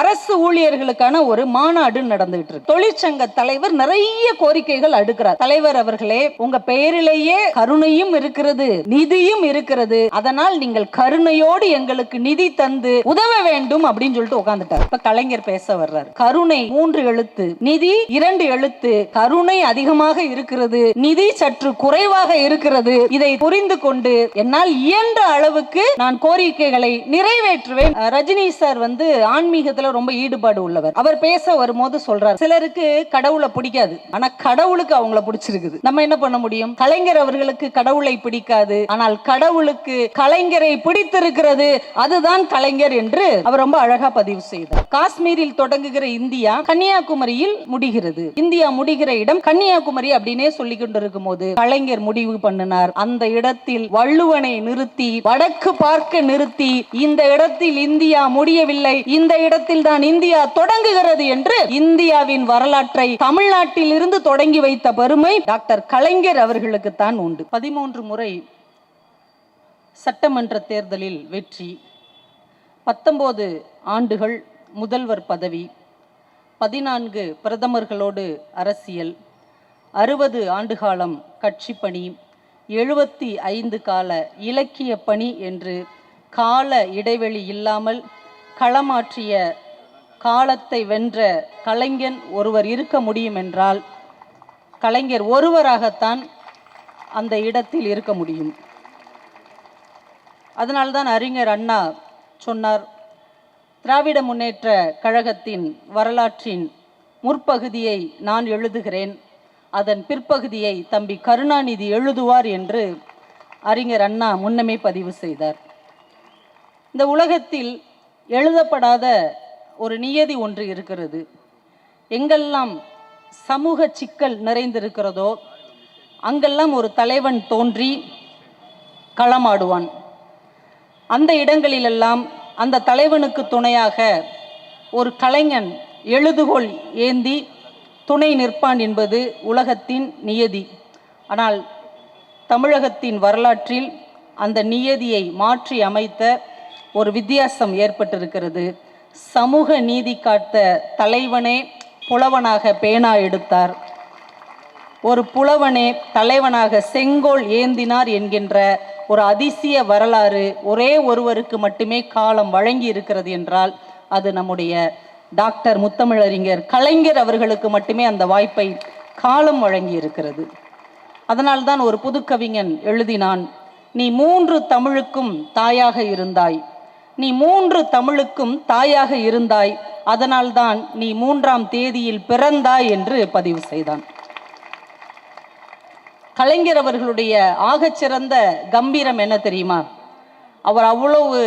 அரசு ஊழியர்களுக்கான ஒரு மாநாடு நடந்துகிட்டு இருக்கு. தொழிற்சங்க தலைவர் நிறைய கோரிக்கைகள் அடுக்கிறார். தலைவர் அவர்களே உங்க பெயரிலேயே கருணையும் இருக்கிறது நிதியும் இருக்கிறது. அதனால் நீங்கள் கருணையோடு எங்களுக்கு நிதி தந்து உதவ வேண்டும் அப்படின்னு சொல்லிட்டு உட்காந்துட்டார் இப்ப கலைஞர் பேச வர்றார். கருணை மூன்று எழுத்து நிதி இரண்டு எழுத்து கருணை அதிகமாக இருக்கிறது நிதி சற்று குறைவாக இருக்கிறது. இதை புரிந்து கொண்டு என்னால் இயன்ற அளவுக்கு நான் கோரிக்கைகளை நிறைவேற்றுவேன். ரஜினி சார் வந்து ஆன்மீகத்தில் விஷயத்துல ரொம்ப ஈடுபாடு உள்ளவர். அவர் பேச வரும்போது சொல்றாரு. சிலருக்கு கடவுளை பிடிக்காது. ஆனா கடவுளுக்கு அவங்கள பிடிச்சிருக்குது. நம்ம என்ன பண்ண முடியும்? கலைஞர் அவர்களுக்கு கடவுளை பிடிக்காது. ஆனால் கடவுளுக்கு கலைஞரை பிடித்திருக்கிறது அதுதான் கலைஞர் என்று அவர் ரொம்ப அழகா பதிவு செய்தார். காஷ்மீரில் தொடங்குகிற இந்தியா கன்னியாகுமரியில் முடிகிறது. இந்தியா முடிகிற இடம் கன்னியாகுமரி அப்படின்னே சொல்லி கொண்டிருக்கும் போது கலைஞர் முடிவு பண்ணினார். அந்த இடத்தில் வள்ளுவனை நிறுத்தி வடக்கு பார்க்க நிறுத்தி இந்த இடத்தில் இந்தியா முடியவில்லை இந்த இடத்தில் காலத்தில் தான் இந்தியா தொடங்குகிறது என்று இந்தியாவின் வரலாற்றை தமிழ்நாட்டில் இருந்து தொடங்கி வைத்த பெருமை டாக்டர் கலைஞர் அவர்களுக்கு தான் உண்டு. பதிமூன்று முறை சட்டமன்ற தேர்தலில் வெற்றி பத்தொன்பது ஆண்டுகள் முதல்வர் பதவி பதினான்கு பிரதமர்களோடு அரசியல் அறுபது ஆண்டுகாலம் கட்சி பணி எழுபத்தி ஐந்து கால இலக்கிய பணி என்று கால இடைவெளி இல்லாமல் களமாற்றிய காலத்தை வென்ற கலைஞன் ஒருவர் இருக்க முடியும் என்றால் கலைஞர் ஒருவராகத்தான் அந்த இடத்தில் இருக்க முடியும். அதனால்தான் அறிஞர் அண்ணா சொன்னார் திராவிட முன்னேற்ற கழகத்தின் வரலாற்றின் முற்பகுதியை நான் எழுதுகிறேன். அதன் பிற்பகுதியை தம்பி கருணாநிதி எழுதுவார் என்று அறிஞர் அண்ணா முன்னமே பதிவு செய்தார். இந்த உலகத்தில் எழுதப்படாத ஒரு நியதி ஒன்று இருக்கிறது. எங்கெல்லாம் சமூக சிக்கல் நிறைந்திருக்கிறதோ அங்கெல்லாம் ஒரு தலைவன் தோன்றி களமாடுவான். அந்த இடங்களிலெல்லாம் அந்த தலைவனுக்கு துணையாக ஒரு கலைஞன் எழுதுகோல் ஏந்தி துணை நிற்பான் என்பது உலகத்தின் நியதி. ஆனால் தமிழகத்தின் வரலாற்றில் அந்த நியதியை மாற்றி அமைத்த ஒரு வித்தியாசம் ஏற்பட்டிருக்கிறது. சமூக நீதி காத்த தலைவனே புலவனாக பேனா எடுத்தார். ஒரு புலவனே தலைவனாக செங்கோல் ஏந்தினார் என்கின்ற ஒரு அதிசய வரலாறு ஒரே ஒருவருக்கு மட்டுமே காலம் வழங்கி இருக்கிறது என்றால் அது நம்முடைய டாக்டர் முத்தமிழறிஞர் கலைஞர் அவர்களுக்கு மட்டுமே அந்த வாய்ப்பை காலம் வழங்கி இருக்கிறது அதனால்தான் ஒரு புதுக்கவிஞன் எழுதினான் நீ மூன்று தமிழுக்கும் தாயாக இருந்தாய். நீ மூன்று தமிழுக்கும் தாயாக இருந்தாய். அதனால்தான் நீ மூன்றாம் தேதியில் பிறந்தாய் என்று பதிவு செய்தான். கலைஞர் அவர்களுடைய ஆகச்சிறந்த கம்பீரம் என்ன தெரியுமா? அவர் அவ்வளவு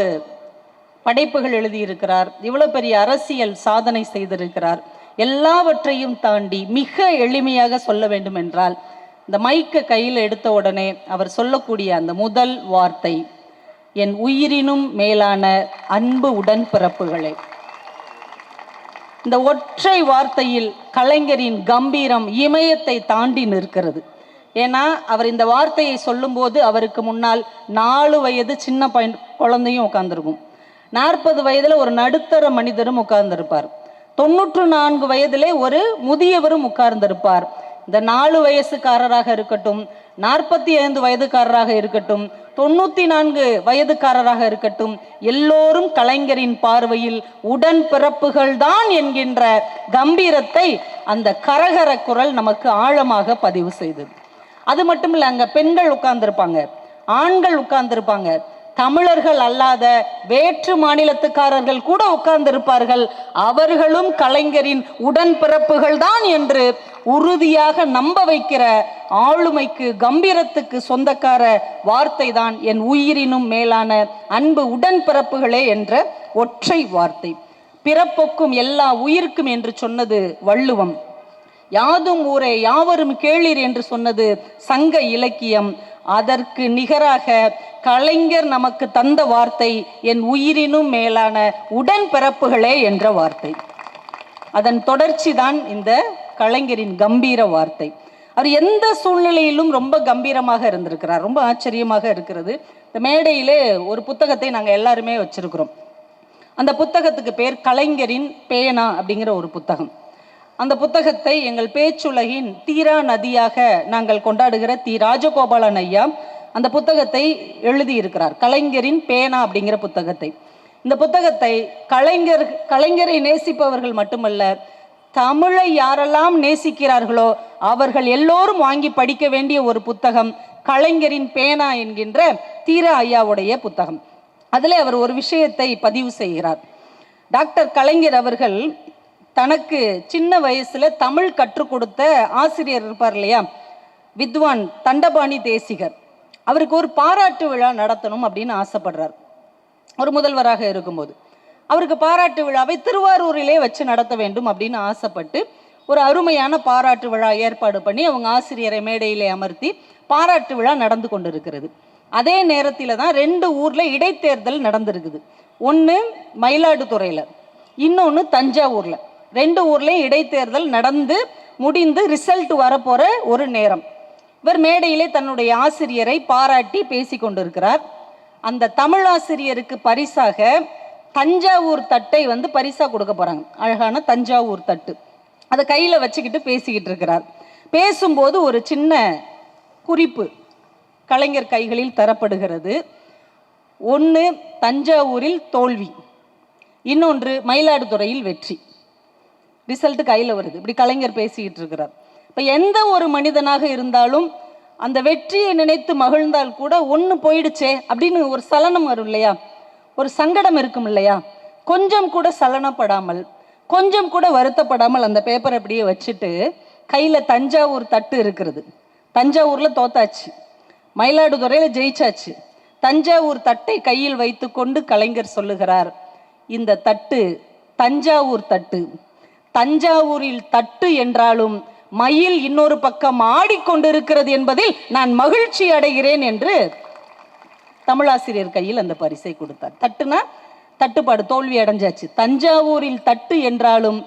படைப்புகள் எழுதியிருக்கிறார். இவ்வளவு பெரிய அரசியல் சாதனை செய்திருக்கிறார். எல்லாவற்றையும் தாண்டி மிக எளிமையாக சொல்ல வேண்டும் என்றால் இந்த மைக்கை கையில் எடுத்த உடனே அவர் சொல்லக்கூடிய அந்த முதல் வார்த்தை என் உயிரினும் மேலான அன்பு உடன்பிறப்புகளே. இந்த ஒற்றை வார்த்தையில் கலைஞரின் கம்பீரம் இமயத்தை தாண்டி நிற்கிறது. ஏன்னா அவர் இந்த வார்த்தையை சொல்லும்போது அவருக்கு முன்னால் நாலு வயது சின்ன பையன் குழந்தையும் உட்கார்ந்துருக்கும். நாற்பது வயதில் ஒரு நடுத்தர மனிதரும் உட்கார்ந்திருப்பார். தொண்ணூற்று நான்கு வயதிலே ஒரு முதியவரும் உட்கார்ந்திருப்பார். இந்த நாலு வயசுக்காரராக இருக்கட்டும் நாற்பத்தி ஐந்து வயதுக்காரராக இருக்கட்டும் தொண்ணூத்தி நான்கு வயதுக்காரராக இருக்கட்டும் எல்லோரும் கலைஞரின் பார்வையில் உடன் பிறப்புகள் தான் என்கின்ற கம்பீரத்தை அந்த கரகர குரல் நமக்கு ஆழமாக பதிவு செய்தது. அது மட்டும் இல்லை அங்க பெண்கள் உட்கார்ந்துருப்பாங்க ஆண்கள் உட்கார்ந்துருப்பாங்க. தமிழர்கள் அல்லாத வேற்று மாநிலத்துக்காரர்கள் கூட உட்கார்ந்திருப்பார்கள். அவர்களும் கலைஞரின் உடன்பிறப்புகள் தான் என்று உறுதியாக நம்ப வைக்கிற ஆளுமைக்கு கம்பீரத்துக்கு சொந்தக்கார வார்த்தை தான் என் உயிரினும் மேலான அன்பு உடன்பிறப்புகளே என்ற ஒற்றை வார்த்தை. பிறப்புக்கும் எல்லா உயிருக்கும் என்று சொன்னது வள்ளுவம். யாதும் ஊரே யாவரும் கேளீர் என்று சொன்னது சங்க இலக்கியம். அதற்கு நிகராக கலைஞர் நமக்கு தந்த வார்த்தை என் உயிரினும் மேலான உடன்பிறப்புகளே என்ற வார்த்தை. அதன் தொடர்ச்சி தான் இந்த கலைஞரின் கம்பீர வார்த்தை. அவர் எந்த சூழ்நிலையிலும் ரொம்ப கம்பீரமாக இருந்திருக்கிறார். ரொம்ப ஆச்சரியமாக இருக்கிறது. இந்த மேடையிலே ஒரு புத்தகத்தை நாங்கள் எல்லாருமே வச்சிருக்கிறோம். அந்த புத்தகத்துக்கு பேர் கலைஞரின் பேனா அப்படிங்கிற ஒரு புத்தகம். அந்த புத்தகத்தை எங்கள் பேச்சுலகின் தீரா நதியாக நாங்கள் கொண்டாடுகிற தி ராஜகோபாலன் ஐயா அந்த புத்தகத்தை எழுதியிருக்கிறார். கலைஞரின் பேனா அப்படிங்கிற புத்தகத்தை. இந்த புத்தகத்தை கலைஞர் கலைஞரை நேசிப்பவர்கள் மட்டுமல்ல தமிழை யாரெல்லாம் நேசிக்கிறார்களோ அவர்கள் எல்லோரும் வாங்கி படிக்க வேண்டிய ஒரு புத்தகம் கலைஞரின் பேனா என்கின்ற தீர ஐயாவுடைய புத்தகம். அதில் அவர் ஒரு விஷயத்தை பதிவு செய்கிறார். டாக்டர் கலைஞர் அவர்கள் தனக்கு சின்ன வயசுல தமிழ் கற்றுக் கொடுத்த ஆசிரியர் இருப்பார் இல்லையா? வித்வான் தண்டபாணி தேசிகர். அவருக்கு ஒரு பாராட்டு விழா நடத்தணும் அப்படின்னு ஆசைப்படுறார். ஒரு முதல்வராக இருக்கும்போது. அவருக்கு பாராட்டு விழாவை திருவாரூரிலே வச்சு நடத்த வேண்டும் அப்படின்னு ஆசைப்பட்டு ஒரு அருமையான பாராட்டு விழா ஏற்பாடு பண்ணி அவங்க ஆசிரியரை மேடையிலே அமர்த்தி பாராட்டு விழா நடந்து கொண்டிருக்கிறது. அதே நேரத்தில் தான் ரெண்டு ஊரில் இடைத்தேர்தல் நடந்திருக்குது. ஒன்று மயிலாடுதுறையில் இன்னொன்று தஞ்சாவூரில். ரெண்டு ஊர்லேயும் இடைத்தேர்தல் நடந்து முடிந்து ரிசல்ட் வரப்போகிற ஒரு நேரம். இவர் மேடையிலே தன்னுடைய ஆசிரியரை பாராட்டி பேசி கொண்டிருக்கிறார். அந்த தமிழ் ஆசிரியருக்கு பரிசாக தஞ்சாவூர் தட்டை வந்து பரிசாக கொடுக்க போகிறாங்க அழகான தஞ்சாவூர் தட்டு. அதை கையில் வச்சுக்கிட்டு பேசிக்கிட்டு இருக்கிறார். பேசும்போது ஒரு சின்ன குறிப்பு கலைஞர் கைகளில் தரப்படுகிறது. ஒன்று தஞ்சாவூரில் தோல்வி. இன்னொன்று மயிலாடுதுறையில் வெற்றி. ரிசல்ட் கையில் வருது. இப்படி கலைஞர் பேசிக்கிட்டு இருக்கிறார். இப்போ எந்த ஒரு மனிதனாக இருந்தாலும் அந்த வெற்றியை நினைத்து மகிழ்ந்தால் கூட ஒன்று போயிடுச்சே அப்படின்னு ஒரு சலனம் வரும் இல்லையா? ஒரு சங்கடம் இருக்கும் இல்லையா? கொஞ்சம் கூட சலனப்படாமல் கொஞ்சம் கூட வருத்தப்படாமல் அந்த பேப்பரை அப்படியே வச்சுட்டு கையில் தஞ்சாவூர் தட்டு இருக்கிறது. தஞ்சாவூரில் தோத்தாச்சு. மயிலாடுதுறையில் ஜெயிச்சாச்சு. தஞ்சாவூர் தட்டை கையில் வைத்துக்கொண்டு கலைஞர் சொல்லுகிறார் இந்த தட்டு தஞ்சாவூர் தட்டு. தஞ்சாவூரில் தட்டு என்றாலும் மயில் இன்னொரு பக்கம் ஆடிக்கொண்டிருக்கிறது என்பதில் நான் மகிழ்ச்சி அடைகிறேன் என்று தமிழாசிரியர் கையில் அந்த பரிசை கொடுத்தார். தட்டுனா தட்டுப்பாடு தோல்வி அடைஞ்சாச்சு. தஞ்சாவூரில் தட்டு என்றாலும்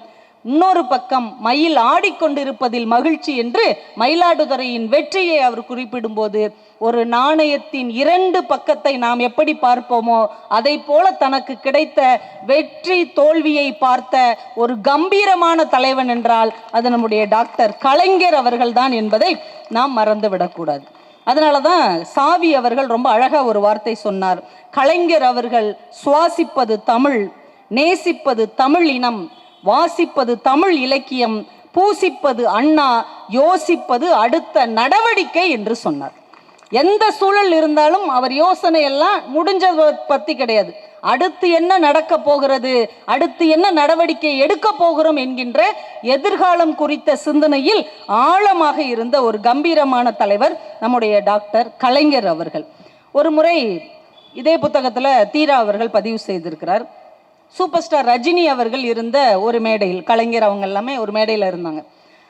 இன்னொரு பக்கம் மயில் ஆடிக்கொண்டிருப்பதில் மகிழ்ச்சி என்று மயிலாடுதுறையின் வெற்றியை அவர் குறிப்பிடும்போது ஒரு நாணயத்தின் இரண்டு பக்கத்தை நாம் எப்படி பார்ப்போமோ அதை போல தனக்கு கிடைத்த வெற்றி தோல்வியை பார்த்த ஒரு கம்பீரமான தலைவன் என்றால் அது நம்முடைய டாக்டர் கலைஞர் அவர்கள்தான் என்பதை நாம் மறந்துவிடக்கூடாது. அதனால தான் சாவி அவர்கள் ரொம்ப அழகாக ஒரு வார்த்தை சொன்னார். கலைஞர் அவர்கள் சுவாசிப்பது தமிழ் நேசிப்பது தமிழ் இனம் வாசிப்பது தமிழ் இலக்கியம் பூசிப்பது அண்ணா யோசிப்பது அடுத்த நடவடிக்கை என்று சொன்னார். எந்த சூழல் இருந்தாலும் அவர் யோசனை எல்லாம் முடிஞ்சதை பற்றி கிடையாது. அடுத்து என்ன நடக்க போகிறது? அடுத்து என்ன நடவடிக்கை எடுக்க போகிறோம் என்கின்ற எதிர்காலம் குறித்த சிந்தனையில் ஆழமாக இருந்த ஒரு கம்பீரமான தலைவர் நம்முடைய டாக்டர் கலைஞர் அவர்கள். ஒரு முறை இதே புத்தகத்தில் தீரா அவர்கள் பதிவு செய்திருக்கிறார். சூப்பர் ஸ்டார் ரஜினி அவர்கள் இருந்த ஒரு மேடையில் கலைஞர் அவங்க எல்லாமே ஒரு மேடையில் இருந்தாங்க.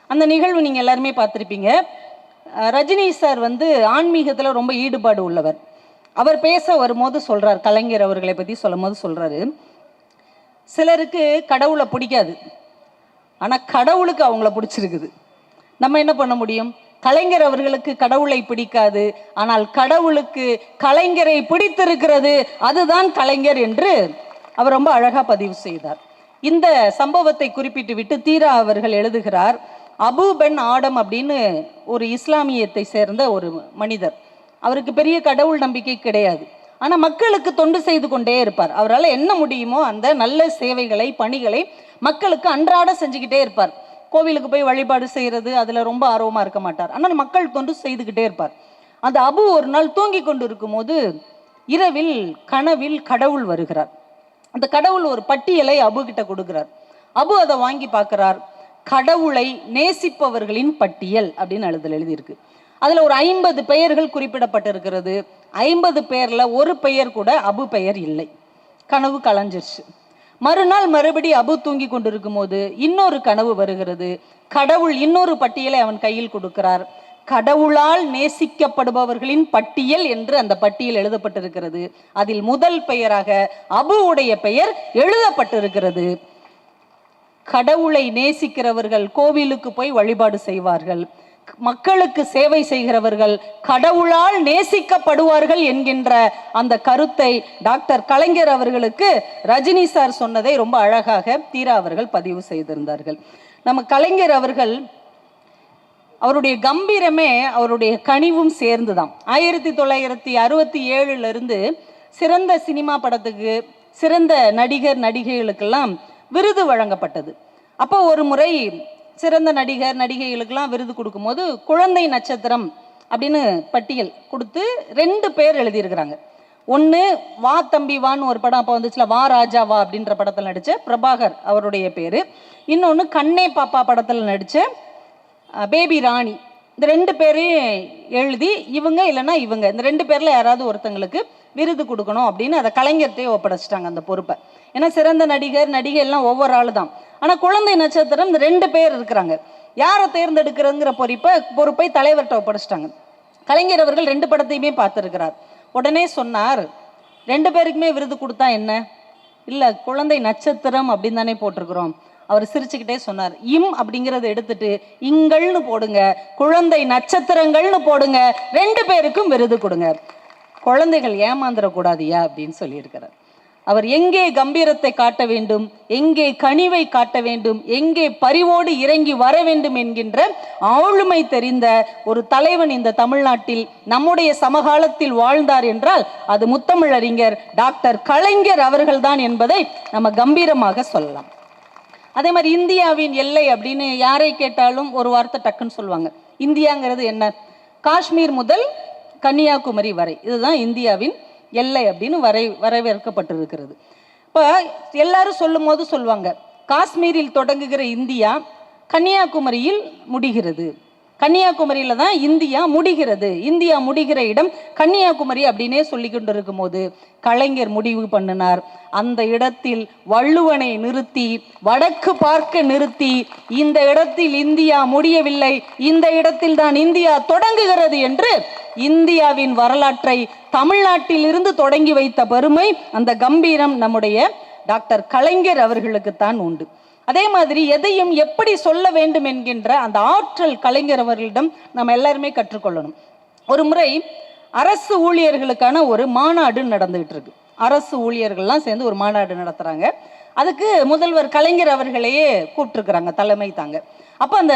அந்த நிகழ்வு நீங்கள் எல்லாருமே பார்த்துருப்பீங்க. ரஜினி சார் வந்து ஆன்மீகத்தில் ரொம்ப ஈடுபாடு உள்ளவர். அவர் பேச வரும்போது சொல்கிறார் கலைஞர் அவர்களை பற்றி சொல்லும் போது சொல்கிறாரு சிலருக்கு கடவுளை பிடிக்காது. ஆனால் கடவுளுக்கு அவங்கள பிடிச்சிருக்குது. நம்ம என்ன பண்ண முடியும்? கலைஞர் அவர்களுக்கு கடவுளை பிடிக்காது. ஆனால் கடவுளுக்கு கலைஞரை பிடித்திருக்கிறது அதுதான் கலைஞர் என்று அவர் ரொம்ப அழகாக பதிவு செய்தார். இந்த சம்பவத்தை குறிப்பிட்டு விட்டு தீரா அவர்கள் எழுதுகிறார் அபு பென் ஆடம் அப்படின்னு ஒரு இஸ்லாமியத்தை சேர்ந்த ஒரு மனிதர். அவருக்கு பெரிய கடவுள் நம்பிக்கை கிடையாது. ஆனால் மக்களுக்கு தொண்டு செய்து கொண்டே இருப்பார். அவரால் என்ன முடியுமோ அந்த நல்ல சேவைகளை பணிகளை மக்களுக்கு அன்றாட செஞ்சுக்கிட்டே இருப்பார். கோவிலுக்கு போய் வழிபாடு செய்கிறது அதில் ரொம்ப ஆர்வமாக இருக்க மாட்டார். ஆனால் மக்கள் தொண்டு செய்துக்கிட்டே இருப்பார். அந்த அபு ஒரு நாள் தூங்கி கொண்டு இருக்கும்போது இரவில் கனவில் கடவுள் வருகிறார். அந்த கடவுள் ஒரு பட்டியலை அபு கிட்ட கொடுக்கிறார். அபு அதை வாங்கி பார்க்கிறார். கடவுளை நேசிப்பவர்களின் பட்டியல் அப்படின்னு எழுதல் எழுதியிருக்கு. அதில் ஒரு ஐம்பது பெயர்கள் குறிப்பிடப்பட்டிருக்கிறது. ஐம்பது பெயரில் ஒரு பெயர் கூட அபு பெயர் இல்லை. கனவு கலைஞ்சிருச்சு. மறுநாள் மறுபடி அபு தூங்கி கொண்டிருக்கும் போது இன்னொரு கனவு வருகிறது. கடவுள் இன்னொரு பட்டியலை அவன் கையில் கொடுக்கிறார். கடவுளால் நேசிக்கப்படுபவர்களின் பட்டியல் என்று அந்த பட்டியல் எழுதப்பட்டிருக்கிறது. அதில் முதல் பெயராக அபுவுடைய பெயர் எழுதப்பட்டிருக்கிறது. கடவுளை நேசிக்கிறவர்கள் கோவிலுக்கு போய் வழிபாடு செய்வார்கள். மக்களுக்கு சேவை செய்கிறவர்கள் கடவுளால் நேசிக்கப்படுவார்கள் என்கின்ற அந்த கருத்தை டாக்டர் கலைஞர் அவர்களுக்கு ரஜினி சார் சொன்னதை ரொம்ப அழகாக தீரா அவர்கள் பதிவு செய்திருந்தார்கள். நம்ம கலைஞர் அவர்கள் அவருடைய கம்பீரமே அவருடைய கனிவும் சேர்ந்துதான். ஆயிரத்தி தொள்ளாயிரத்தி அறுபத்தி ஏழுல இருந்து சிறந்த சினிமா படத்துக்கு சிறந்த நடிகர் நடிகைகளுக்கெல்லாம் விருது வழங்கப்பட்டது. அப்போ ஒரு முறை சிறந்த நடிகர் நடிகைகளுக்கெல்லாம் விருது கொடுக்கும்போது குழந்தை நட்சத்திரம் அப்படின்னு பட்டியல் கொடுத்து ரெண்டு பேர் எழுதியிருக்கிறாங்க. ஒன்று வா தம்பி வான்னு ஒரு படம் அப்போ வந்துச்சுல வா ராஜா வா அப்படின்ற படத்தில் நடித்த பிரபாகர் அவருடைய பேர். இன்னொன்று கண்ணே பாப்பா படத்தில் நடித்த பேபி ராணி. இந்த ரெண்டு பேரையும் எழுதி இவங்க இல்லைன்னா இவங்க. இந்த ரெண்டு பேரில் யாராவது ஒருத்தங்களுக்கு விருது கொடுக்கணும் அப்படின்னு அதை கலைஞர்கிட்டே ஒப்படைச்சிட்டாங்க அந்த பொறுப்பை. ஏன்னா சிறந்த நடிகர் நடிகை எல்லாம் ஒவ்வொரு ஆளு தான் ஆனால் குழந்தை நட்சத்திரம் இந்த ரெண்டு பேர் இருக்கிறாங்க. யாரை தேர்ந்தெடுக்கிறதுங்கிற பொறுப்பை பொறுப்பை தலைவர்கிட்ட ஒப்படைச்சிட்டாங்க. கலைஞர் அவர்கள் ரெண்டு படத்தையுமே பார்த்துருக்கிறார். உடனே சொன்னார் ரெண்டு பேருக்குமே விருது கொடுத்தா என்ன? இல்லை குழந்தை நட்சத்திரம் அப்படின்னு தானே போட்டிருக்கிறோம். அவர் சிரிச்சுக்கிட்டே சொன்னார் இம் அப்படிங்கிறத எடுத்துட்டு இங்கள்னு போடுங்க குழந்தை நட்சத்திரங்கள்னு போடுங்க ரெண்டு பேருக்கும் விருது கொடுங்க. குழந்தைகள் ஏமாந்துடக்கூடாதியா அப்படின்னு சொல்லியிருக்கிறார். அவர் எங்கே கம்பீரத்தை காட்ட வேண்டும் எங்கே கனிவை காட்ட வேண்டும் எங்கே பரிவோடு இறங்கி வர வேண்டும் என்கின்ற ஆளுமை தெரிந்த ஒரு தலைவன் இந்த தமிழ்நாட்டில் நம்முடைய சமகாலத்தில் வாழ்ந்தார் என்றால் அது முத்தமிழறிஞர் டாக்டர் கலைஞர் அவர்கள்தான் என்பதை நம்ம கம்பீரமாக சொல்லலாம். அதே மாதிரி இந்தியாவின் எல்லை அப்படின்னு யாரை கேட்டாலும் ஒரு வார்த்தை டக்குன்னு சொல்லுவாங்க. இந்தியாங்கிறது என்ன? காஷ்மீர் முதல் கன்னியாகுமரி வரை. இதுதான் இந்தியாவின் எல்லை அப்படின்னு வரை வரவேற்கப்பட்டிருக்கிறது. இப்போ எல்லாரும் சொல்லும் போது சொல்லுவாங்க காஷ்மீரில் தொடங்குகிற இந்தியா கன்னியாகுமரியில் முடிகிறது. கன்னியாகுமரியில் தான் இந்தியா முடிகிறது. இந்தியா முடிகிற இடம் கன்னியாகுமரி அப்படின்னே சொல்லி கொண்டு இருக்கும்போது கலைஞர் முடிவு பண்ணினார். அந்த இடத்தில் வள்ளுவனை நிறுத்தி வடக்கு பார்க்க நிறுத்தி இந்த இடத்தில் இந்தியா முடியவில்லை இந்த இடத்தில் தான் இந்தியா தொடங்குகிறது என்று இந்தியாவின் வரலாற்றை தமிழ்நாட்டில் இருந்து தொடங்கி வைத்த பெருமை அந்த கம்பீரம் நம்முடைய டாக்டர் கலைஞர் அவர்களுக்குத்தான் உண்டு. அதே மாதிரி எதையும் எப்படி சொல்ல வேண்டும் என்கின்ற அந்த ஆற்றல் கலைஞர் அவர்களிடம் நம்ம எல்லாருமே கற்றுக்கொள்ளணும். ஒரு முறை அரசு ஊழியர்களுக்கான ஒரு மாநாடு நடந்துகிட்டு இருக்கு அரசு ஊழியர்கள்லாம் சேர்ந்து ஒரு மாநாடு நடத்துறாங்க. அதுக்கு முதல்வர் கலைஞர் அவர்களையே கூப்பிட்டுருக்குறாங்க தலைமை தாங்க. அப்போ அந்த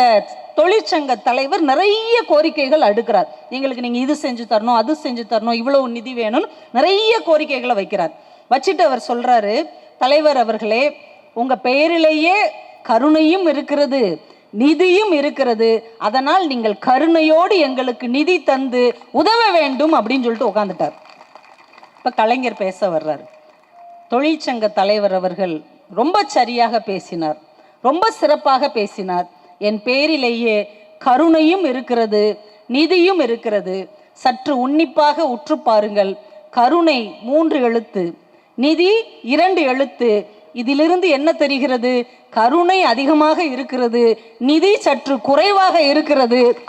தொழிற்சங்க தலைவர் நிறைய கோரிக்கைகள் அடுக்கிறார். எங்களுக்கு நீங்கள் இது செஞ்சு தரணும் அது செஞ்சு தரணும் இவ்வளவு நிதி வேணும்னு நிறைய கோரிக்கைகளை வைக்கிறார். வச்சுட்டு அவர் சொல்கிறாரு தலைவர் அவர்களே உங்கள் பெயரிலேயே கருணையும் இருக்கிறது நிதியும் இருக்கிறது. அதனால் நீங்கள் கருணையோடு எங்களுக்கு நிதி தந்து உதவ வேண்டும் அப்படின்னு சொல்லிட்டு உட்காந்துட்டார் இப்போ கலைஞர் பேச வர்றார். தொழிற்சங்க தலைவர் அவர்கள் ரொம்ப சரியாக பேசினார். ரொம்ப சிறப்பாக பேசினார். என் பேரிலேயே கருணையும் இருக்கிறது நிதியும் இருக்கிறது. சற்று உன்னிப்பாக உற்று பாருங்கள். கருணை மூன்று எழுத்து. நிதி இரண்டு எழுத்து. இதிலிருந்து என்ன தெரிகிறது? கருணை அதிகமாக இருக்கிறது. நிதி சற்று குறைவாக இருக்கிறது.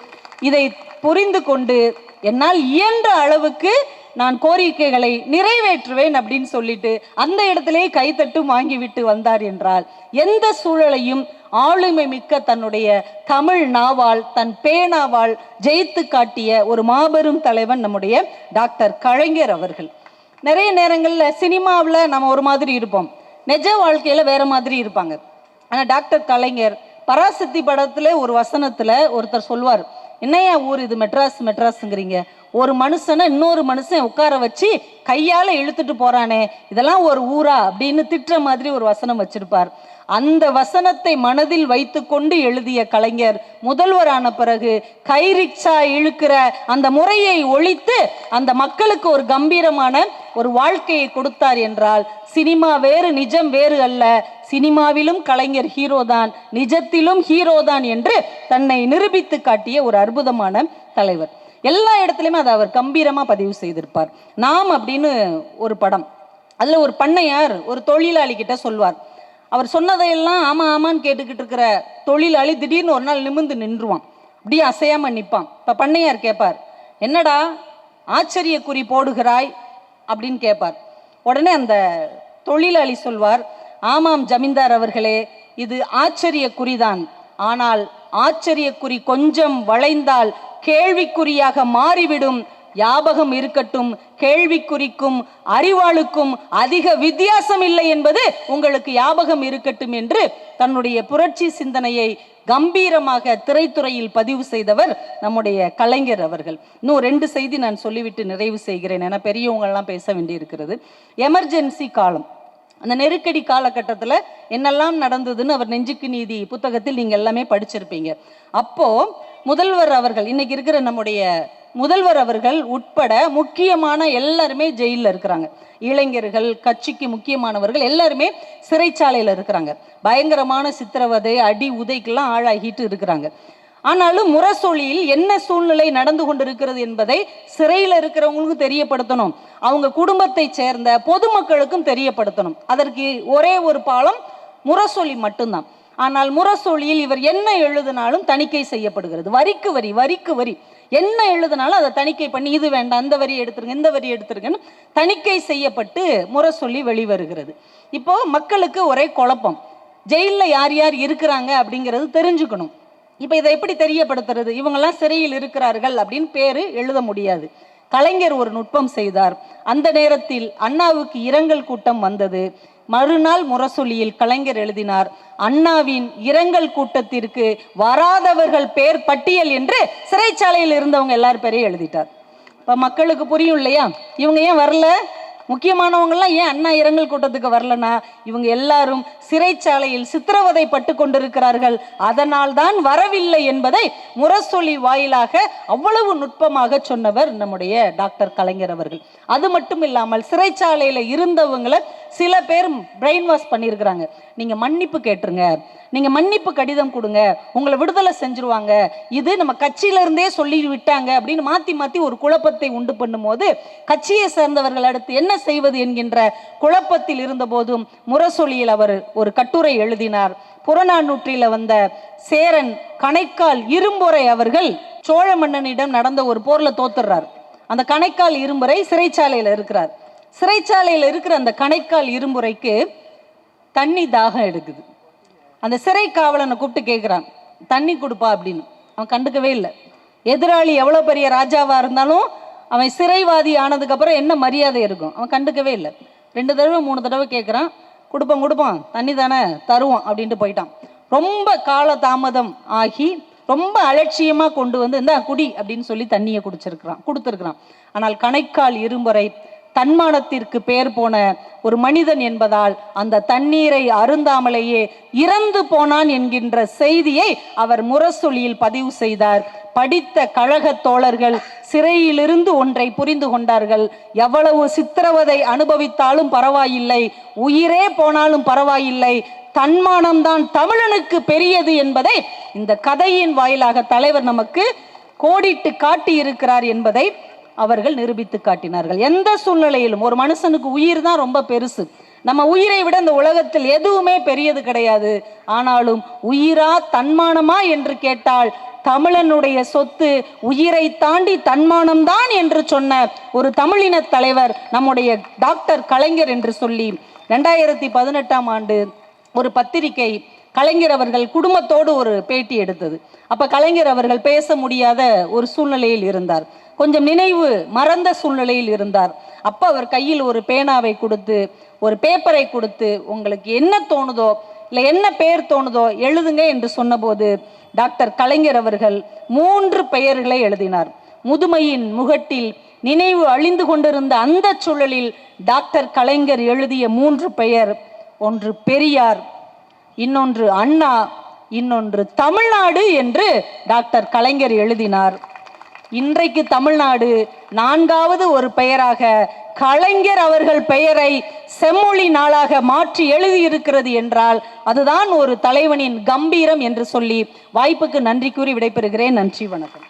இதை புரிந்து கொண்டு என்னால் இயன்ற அளவுக்கு நான் கோரிக்கைகளை நிறைவேற்றுவேன் அப்படின்னு சொல்லிட்டு அந்த இடத்திலே கைத்தட்டு வாங்கிவிட்டு வந்தார் என்றால் எந்த சூழலையும் ஆளுமை மிக்க தன்னுடைய தமிழ் நாவால் தன் பேனாவால் ஜெயித்து காட்டிய ஒரு மாபெரும் தலைவன் நம்முடைய டாக்டர் கலைஞர் அவர்கள். நிறைய நேரங்களில் சினிமாவில் நம்ம ஒரு மாதிரி இருப்போம். நிஜ வாழ்க்கையில் வேற மாதிரி இருப்பாங்க. ஆனால் டாக்டர் கலைஞர் பராசக்தி படத்துல ஒரு வசனத்துல ஒருத்தர் சொல்வார் என்னையா ஊர் இது மெட்ராஸ் மெட்ராஸுங்கிறீங்க? ஒரு மனுஷனை இன்னொரு மனுஷன் உட்கார வச்சு கையால் இழுத்துட்டு போறானே இதெல்லாம் ஒரு ஊரா அப்படின்னு திட்டுற மாதிரி ஒரு வசனம் வச்சிருப்பார். அந்த வசனத்தை மனதில் வைத்துக்கொண்டு எழுதிய கலைஞர் முதல்வரான பிறகு கை ரிக்ஷா இழுக்கிற அந்த முறையை ஒழித்து அந்த மக்களுக்கு ஒரு கம்பீரமான ஒரு வாழ்க்கையை கொடுத்தார் என்றால் சினிமா வேறு நிஜம் வேறு அல்ல. சினிமாவிலும் கலைஞர் ஹீரோ தான் நிஜத்திலும் ஹீரோ தான் என்று தன்னை நிரூபித்து காட்டிய ஒரு அற்புதமான தலைவர். எல்லா இடத்துலையுமே அதை அவர் கம்பீரமாக பதிவு செய்திருப்பார். நாம் அப்படின்னு ஒரு படம். அதில் ஒரு பண்ணையார் ஒரு தொழிலாளி கிட்ட சொல்வார். அவர் சொன்னதையெல்லாம் ஆமாம் ஆமான்னு கேட்டுக்கிட்டு இருக்கிற தொழிலாளி திடீர்னு ஒரு நாள் நிமிர்ந்து நின்றுவான். அப்படியே அசையாமல் நிற்பான். இப்போ பண்ணையார் கேட்பார் என்னடா ஆச்சரிய குறி போடுகிறாய்? அப்படின்னு கேட்பார். உடனே அந்த தொழிலாளி சொல்வார் ஆமாம் ஜமீன்தார் அவர்களே இது ஆச்சரிய குறிதான் ஆனால் ஆச்சரியக்குறி கொஞ்சம் வளைந்தால் கேள்விக்குறியாக மாறிவிடும். யாபகம் இருக்கட்டும் கேள்விக்குறிக்கும் அறிவாளுக்கும் அதிக வித்தியாசம் இல்லை என்பது உங்களுக்கு ஞாபகம் இருக்கட்டும் என்று தன்னுடைய புரட்சி சிந்தனையை கம்பீரமாக திரைத்துறையில் பதிவு செய்தவர் நம்முடைய கலைஞர் அவர்கள். இன்னும் ரெண்டு செய்தி நான் சொல்லிவிட்டு நிறைவு செய்கிறேன். என பெரியவங்கள்லாம் பேச வேண்டியிருக்கிறது. எமர்ஜென்சி காலம். அந்த நெருக்கடி காலகட்டத்தில் என்னெல்லாம் நடந்ததுன்னு அவர் நெஞ்சுக்கு நீதி புத்தகத்தில் நீங்கள் எல்லாமே படிச்சிருப்பீங்க. அப்போது முதல்வர் அவர்கள் இன்னைக்கு இருக்கிற நம்முடைய முதல்வர் அவர்கள் உட்பட முக்கியமான எல்லாருமே ஜெயிலில் இருக்கிறாங்க. இளைஞர்கள் கட்சிக்கு முக்கியமானவர்கள் எல்லாருமே சிறைச்சாலையில் இருக்கிறாங்க. பயங்கரமான சித்திரவதை அடி உதைக்கெல்லாம் ஆளாகிட்டு இருக்கிறாங்க. ஆனாலும் முரசொலியில் என்ன சூழ்நிலை நடந்து கொண்டிருக்கிறது என்பதை சிறையில் இருக்கிறவங்களுக்கும் தெரியப்படுத்தணும். அவங்க குடும்பத்தை சேர்ந்த பொதுமக்களுக்கும் தெரியப்படுத்தணும். அதற்கு ஒரே ஒரு பாலம் முரசொலி மட்டும்தான். ஆனால் முரசொலியில் இவர் என்ன எழுதினாலும் தணிக்கை செய்யப்படுகிறது. வரிக்கு வரி வரிக்கு வரி. என்ன எழுதினாலும் அதை தணிக்கை பண்ணி இது வேண்டாம் அந்த வரி எடுத்துருங்க இந்த வரி எடுத்துருங்கன்னு தணிக்கை செய்யப்பட்டு முரசொல்லி வெளிவருகிறது. இப்போ மக்களுக்கு ஒரே குழப்பம். ஜெயிலில் யார் யார் இருக்கிறாங்க அப்படிங்கிறது தெரிஞ்சுக்கணும். இப்போ இதை எப்படி தெரியப்படுத்துறது? இவங்கெல்லாம் சிறையில் இருக்கிறார்கள் அப்படின்னு பேர் எழுத முடியாது. கலைஞர் ஒரு நுட்பம் செய்தார். அந்த நேரத்தில் அண்ணாவுக்கு இரங்கல் கூட்டம் வந்தது. மறுநாள் முரசொலியில் கலைஞர் எழுதினார் அண்ணாவின் இரங்கல் கூட்டத்திற்கு வராதவர்கள் பேர் பட்டியல் என்று சிறைச்சாலையில் இருந்தவங்க எல்லார் பேரையும் எழுதிட்டார். இப்போ மக்களுக்கு புரியும் இல்லையா? இவங்க ஏன் வரல? முக்கியமானவங்கள்லாம் ஏன் அண்ணா இரங்கல் கூட்டத்துக்கு வரலனா இவங்க எல்லாரும் சிறைச்சாலையில் சித்திரவதைப்பட்டு கொண்டிருக்கிறார்கள் அதனால் தான் வரவில்லை என்பதை முரசொலி வாயிலாக அவ்வளவு நுட்பமாக சொன்னவர் நம்முடைய டாக்டர் கலைஞர் அவர்கள். அது மட்டும் இல்லாமல் சிறைச்சாலையில் இருந்தவங்களை சில பேர் பிரெயின் வாஷ் பண்ணியிருக்கிறாங்க. நீங்கள் மன்னிப்பு கேட்டுருங்க. நீங்க மன்னிப்பு கடிதம் கொடுங்க. உங்களை விடுதலை செஞ்சிருவாங்க. இது நம்ம கட்சியில இருந்தே சொல்லி விட்டாங்க அப்படின்னு மாத்தி மாத்தி ஒரு குழப்பத்தை உண்டு பண்ணும்போது கட்சியை சேர்ந்தவர்கள் அடுத்து என்ன செய்வது என்கின்ற குழப்பத்தில் இருந்தபோதும் முரசொலியில் அவர் ஒரு கட்டுரை எழுதினார். புறநானூற்றில வந்த சேரன் கணைக்கால் இரும்பொறை அவர்கள் சோழ மன்னனிடம் நடந்த ஒரு போர்ல தோத்துறார் அந்த கணைக்கால் இரும்புரை சிறைச்சாலையில் இருக்கிறார். சிறைச்சாலையில் இருக்கிற அந்த கணைக்கால் இரும்புரைக்கு தண்ணி தாகம் எடுக்குது. அந்த சிறை காவலனை கூப்பிட்டு கேட்குறான் தண்ணி கொடுப்பா அப்படின்னு. அவன் கண்டுக்கவே இல்லை. எதிராளி எவ்வளோ பெரிய ராஜாவாக இருந்தாலும் அவன் சிறைவாதி ஆனதுக்கப்புறம் என்ன மரியாதை இருக்கும்? அவன் கண்டுக்கவே இல்லை. ரெண்டு தடவை மூணு தடவை கேட்குறான் கொடுப்பான் கொடுப்பான் தண்ணி தானே தருவான் அப்படின்ட்டு போயிட்டான். ரொம்ப கால தாமதம் ஆகி ரொம்ப அலட்சியமாக கொண்டு வந்து இந்த குடி அப்படின்னு சொல்லி தண்ணியை குடிச்சிருக்கிறான் கொடுத்துருக்குறான். ஆனால் கணைக்கால் இருமுறை தன்மானத்திற்கு பெயர் போன ஒரு மனிதன் என்பதால் அந்த தண்ணீரை அருந்தாமலேயே இறந்து போனான் என்கின்ற செய்தியை அவர் முரசொலியில் பதிவு செய்தார். படித்த கழக தோழர்கள் சிறையிலிருந்து ஒன்றை புரிந்து கொண்டார்கள். எவ்வளவு சித்திரவதை அனுபவித்தாலும் பரவாயில்லை. உயிரே போனாலும் பரவாயில்லை. தன்மானம்தான் தமிழனுக்கு பெரியது என்பதை இந்த கதையின் வாயிலாக தலைவர் நமக்கு கோடிட்டு காட்டி இருக்கிறார் என்பதை அவர்கள் நிரூபித்து காட்டினார்கள். எந்த சூழ்நிலையிலும் ஒரு மனுஷனுக்கு உயிர் தான் ரொம்ப பெருசு. நம்ம உயிரை விட இந்த உலகத்தில் எதுவுமே பெரியது கிடையாது. ஆனாலும் உயிரா தன்மானமா என்று கேட்டால் தமிழனுடைய சொத்து உயிரை தாண்டி தன்மானம்தான் என்று சொன்ன ஒரு தமிழின தலைவர் நம்முடைய டாக்டர் கலைஞர் என்று சொல்லி ரெண்டாயிரத்தி பதினெட்டாம் ஆண்டு ஒரு பத்திரிகை கலைஞர் அவர்கள் குடும்பத்தோடு ஒரு பேட்டி எடுத்தது. அப்ப கலைஞர் அவர்கள் பேச முடியாத ஒரு சூழ்நிலையில் இருந்தார். கொஞ்சம் நினைவு மறந்த சூழ்நிலையில் இருந்தார். அப்ப அவர் கையில் ஒரு பேனாவை கொடுத்து ஒரு பேப்பரை கொடுத்து உங்களுக்கு என்ன தோணுதோ இல்லை என்ன பெயர் தோணுதோ எழுதுங்க என்று சொன்னபோது டாக்டர் கலைஞர் அவர்கள் மூன்று பெயர்களை எழுதினார். முதுமையின் முகட்டில் நினைவு அழிந்து கொண்டிருந்த அந்த சூழலில் டாக்டர் கலைஞர் எழுதிய மூன்று பெயர் ஒன்று பெரியார் இன்னொன்று அண்ணா இன்னொன்று தமிழ்நாடு என்று டாக்டர் கலைஞர் எழுதினார். இன்றைக்கு தமிழ்நாடு நான்காவது ஒரு பெயராக கலைஞர் அவர்கள் பெயரை செம்மொழி நாளாக மாற்றி எழுதியிருக்கிறது என்றால் அதுதான் ஒரு தலைவனின் கம்பீரம் என்று சொல்லி வாய்ப்புக்கு நன்றி கூறி விடைபெறுகிறேன். நன்றி வணக்கம்.